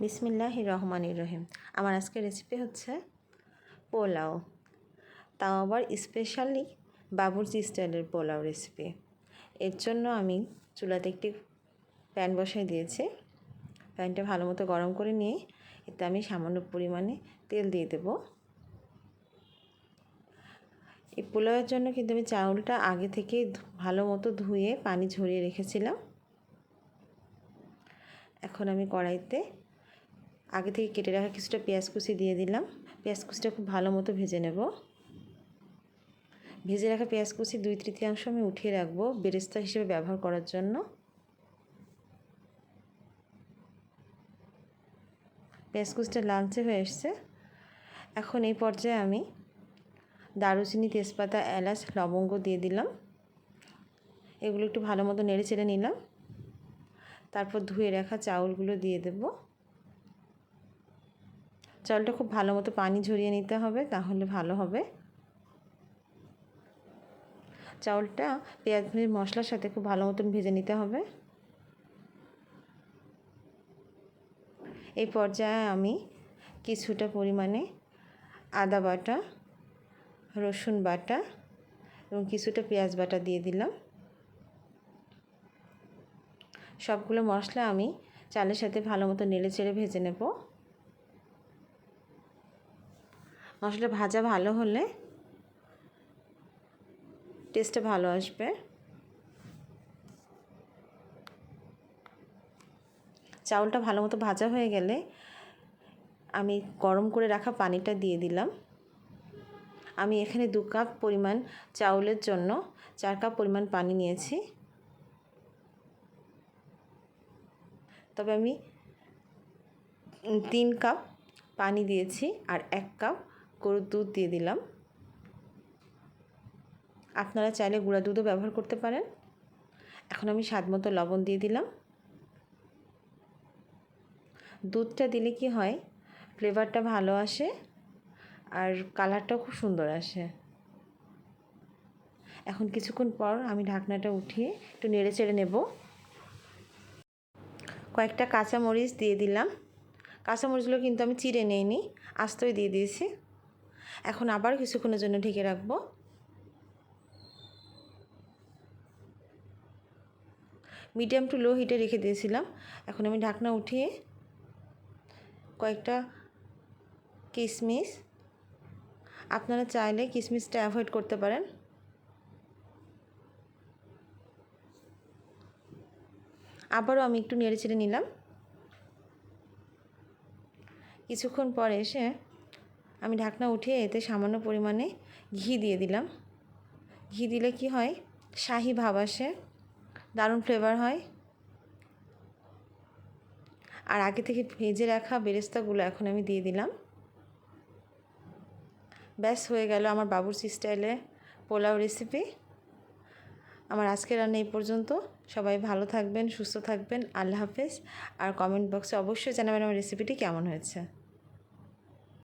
বিসমিল্লাহ রহমান রহিম। আমার আজকের রেসিপি হচ্ছে পোলাও। তাও আবার স্পেশালি বাবুর্চি স্টাইলের পোলাও রেসিপি এর জন্য আমি চুলাতে একটি প্যান বসাই দিয়েছি। প্যানটা ভালো মতো গরম করে নিয়ে এতে আমি সামান্য পরিমাণে তেল দিয়ে দেব। এই পোলাওয়ের জন্য কিন্তু আমি চাউলটা আগে থেকে ভালো মতো ধুয়ে পানি ঝরিয়ে রেখেছিলাম। এখন আমি কড়াইতে আগে থেকে কেটে রাখা কিছুটা পেঁয়াজ কুচি দিয়ে দিলাম। পেঁয়াজ কুচিটা খুব ভালো মতো ভেজে নেব। ভেজে রাখা পেঁয়াজ কুচি দুই তৃতীয়াংশ আমি উঠিয়ে রাখব বেরেস্তা হিসেবে ব্যবহার করার জন্য। পেঁয়াজ কুচিটা লালচে হয়ে এসছে। এখন এই পর্যায়ে আমি দারুচিনি, তেজপাতা, এলাচ, লবঙ্গ দিয়ে দিলাম। এগুলো একটু ভালো মতো নেড়ে চেড়ে নিলাম। তারপর ধুয়ে রাখা চাউলগুলো দিয়ে দেব। চাউলটা খুব ভালো মতো পানি ঝরিয়ে নিতে হবে, তাহলে ভালো হবে। চাউলটা পেঁয়াজ মশলার সাথে খুব ভালো মতন ভেজে নিতে হবে। এই পর্যায়ে আমি কিছুটা পরিমাণে আদা বাটা, রসুন বাটা এবং কিছুটা পেঁয়াজ বাটা দিয়ে দিলাম। সবগুলো মশলা আমি চালের সাথে ভালো মতো নেড়ে চেড়ে ভেজে নেব। মশলা ভাজা ভালো হলে টেস্টটা ভালো আসবে। চাউলটা ভালো মতো ভাজা হয়ে গেলে আমি গরম করে রাখা পানিটা দিয়ে দিলাম। আমি এখানে দু কাপ পরিমাণ চাউলের জন্য চার কাপ পরিমাণ পানি নিয়েছি। তবে আমি তিন কাপ পানি দিয়েছি আর এক কাপ গরুর দুধ দিয়ে দিলাম। আপনারা চাইলে গুঁড়া দুধও ব্যবহার করতে পারেন। এখন আমি স্বাদ মতো লবণ দিয়ে দিলাম। দুধটা দিলে কি হয়, ফ্লেভারটা ভালো আসে আর কালারটাও খুব সুন্দর আসে। এখন কিছুক্ষণ পর আমি ঢাকনাটা উঠিয়ে একটু নেড়ে চেড়ে নেব। কয়েকটা কাঁচামরিচ দিয়ে দিলাম। কাঁচামরিচগুলো কিন্তু আমি চিড়ে নিইনি, আস্তই দিয়ে দিয়েছি। এখন আবার কিছুক্ষণের জন্য ঢেকে রাখব। মিডিয়াম টু লো হিটে রেখে দিয়েছিলাম। এখন আমি ঢাকনা উঠিয়ে কয়েকটা কিশমিশ আপনারা চাইলে কিশমিশটা অ্যাভয়েড করতে পারেন। আবারও আমি একটু নেড়ে চেড়ে নিলাম। কিছুক্ষণ পরে এসে আমি ঢাকনা উঠিয়ে এতে সামান্য পরিমাণে ঘি দিয়ে দিলাম। ঘি দিলে কি হয়? শাহি ভাব আসে, দারুণ ফ্লেভার হয়। আর আগে থেকে ভেজে রাখা বেরেস্তাগুলো এখন আমি দিয়ে দিলাম। ব্যাস, হয়ে গেল আমার বাবুরচি স্টাইলে পোলাও রেসিপি আমার আজকের রান্না এই পর্যন্ত। সবাই ভালো থাকবেন, সুস্থ থাকবেন। আল্লাহ হাফেজ। আর কমেন্ট বক্সে অবশ্যই জানাবেন আমার রেসিপিটি কেমন হয়েছে।